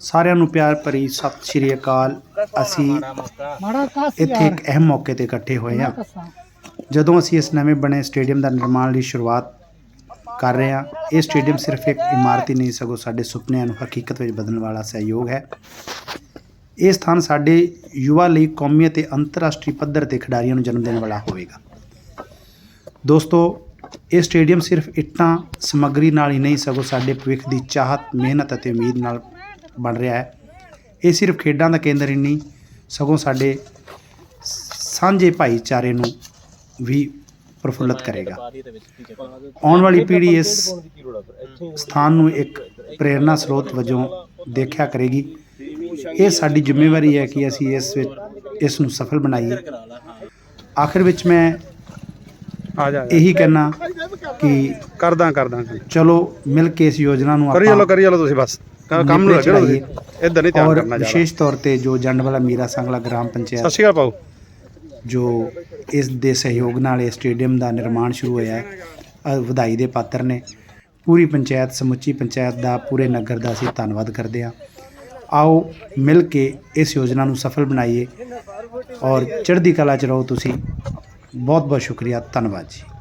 ਸਾਰਿਆਂ ਨੂੰ ਪਿਆਰ ਭਰੀ ਸਤਿ ਸ਼੍ਰੀ ਅਕਾਲ। ਅਸੀਂ ਇੱਥੇ ਇੱਕ ਅਹਿਮ ਮੌਕੇ ਤੇ ਇਕੱਠੇ ਹੋਏ ਹਾਂ। ਜਦੋਂ ਅਸੀਂ ਇਸ ਨਵੇਂ ਬਣੇ ਸਟੇਡੀਅਮ ਦਾ ਨਿਰਮਾਣ ਲਈ ਸ਼ੁਰੂਆਤ ਕਰ ਰਹੇ ਹਾਂ, ਇਹ ਸਟੇਡੀਅਮ ਸਿਰਫ ਇੱਕ ਇਮਾਰਤ ਹੀ ਨਹੀਂ, ਸਗੋਂ ਸਾਡੇ ਸੁਪਨਿਆਂ ਨੂੰ ਹਕੀਕਤ ਵਿੱਚ ਬਦਲਣ ਵਾਲਾ ਸਹਿਯੋਗ ਹੈ। ਇਹ ਸਥਾਨ ਸਾਡੇ ਯੁਵਾ ਲਈ ਕੌਮੀ ਅਤੇ ਅੰਤਰਰਾਸ਼ਟਰੀ ਪੱਧਰ ਤੇ ਖਿਡਾਰੀਆਂ ਨੂੰ ਜਨਮ ਦੇਣ ਵਾਲਾ ਹੋਵੇਗਾ। ਦੋਸਤੋ, ਇਹ ਸਟੇਡੀਅਮ ਸਿਰਫ ਇੱਟਾਂ ਸਮੱਗਰੀ ਨਾਲ ਹੀ ਨਹੀਂ, ਸਗੋਂ ਸਾਡੇ ਭਵਿੱਖ ਦੀ ਚਾਹਤ, ਮਿਹਨਤ ਅਤੇ ਉਮੀਦ ਨਾਲ ਬਣ ਰਿਹਾ ਹੈ। ਇਹ ਸਿਰਫ ਖੇਡਾਂ ਦਾ ਕੇਂਦਰ ਹੀ ਨਹੀਂ ਸਗੋਂ ਸਾਡੇ ਸਾਂਝੇ ਭਾਈਚਾਰੇ ਨੂੰ ਵੀ ਪ੍ਰਫੁੱਲਤ ਕਰੇਗਾ। ਆਉਣ ਵਾਲੀ ਪੀੜ੍ਹੀ ਇਸ ਸਥਾਨ ਨੂੰ ਇੱਕ ਪ੍ਰੇਰਨਾ ਸਰੋਤ ਵਜੋਂ ਦੇਖਿਆ ਕਰੇਗੀ। ਇਹ ਸਾਡੀ ਜ਼ਿੰਮੇਵਾਰੀ ਹੈ ਕਿ ਅਸੀਂ ਇਸ ਵਿੱਚ ਇਸ ਨੂੰ ਸਫਲ ਬਣਾਈਏ। ਆਖਿਰ ਵਿੱਚ ਮੈਂ ਆ ਜਾ ਇਹੀ ਕਹਿਣਾ ਕਿ ਕਰਦਾ ਕਰਦਾ ਚਲੋ ਮਿਲ ਕੇ ਇਸ ਯੋਜਨਾ ਨੂੰ ਕਰੀ ਚਲੋ ਕਰੀ ਚਲੋ ਤੁਸੀਂ ਬਸ। ਕੰਮ ਨੂੰ ਲੱਗੋ ਤੁਸੀਂ। ਇੱਧਰ ਨਹੀਂ ਧਿਆਨ ਕਰਨਾ ਜ਼ਿਆਦਾ। ਵਿਸ਼ੇਸ਼ ਤੌਰ ਤੇ ਜੋ ਜੰਡਵਾਲਾ ਮੀਰਾ ਸੰਗਲਾ ਗ੍ਰਾਮ ਸਤਿ ਪੰਚਾਇਤ ਸ਼੍ਰੀ ਅਕਾਲ ਪਾਉ ਜੋ ਇਸ ਦੇ ਸਹਿਯੋਗ ਨਾਲ ਇਹ ਸਟੇਡੀਅਮ ਦਾ ਨਿਰਮਾਣ ਸ਼ੁਰੂ ਹੋਇਆ ਹੈ ਵਧਾਈ ਦੇ ਪਾਤਰ ਨੇ। ਪੂਰੀ ਪੰਚਾਇਤ ਸਮੁੱਚੀ ਪੰਚਾਇਤ ਦਾ ਪੂਰੇ ਨਗਰ ਦਾ ਅਸੀਂ ਧੰਨਵਾਦ ਕਰਦੇ ਹਾਂ। ਆਓ ਮਿਲ ਕੇ ਇਸ ਯੋਜਨਾ ਨੂੰ ਸਫਲ ਬਣਾਈਏ। ਔਰ ਚੜ੍ਹਦੀ ਕਲਾ ਚ ਰਹੋ ਤੁਸੀਂ। ਬਹੁਤ ਬਹੁਤ ਸ਼ੁਕਰੀਆ ਧੰਨਵਾਦ ਜੀ।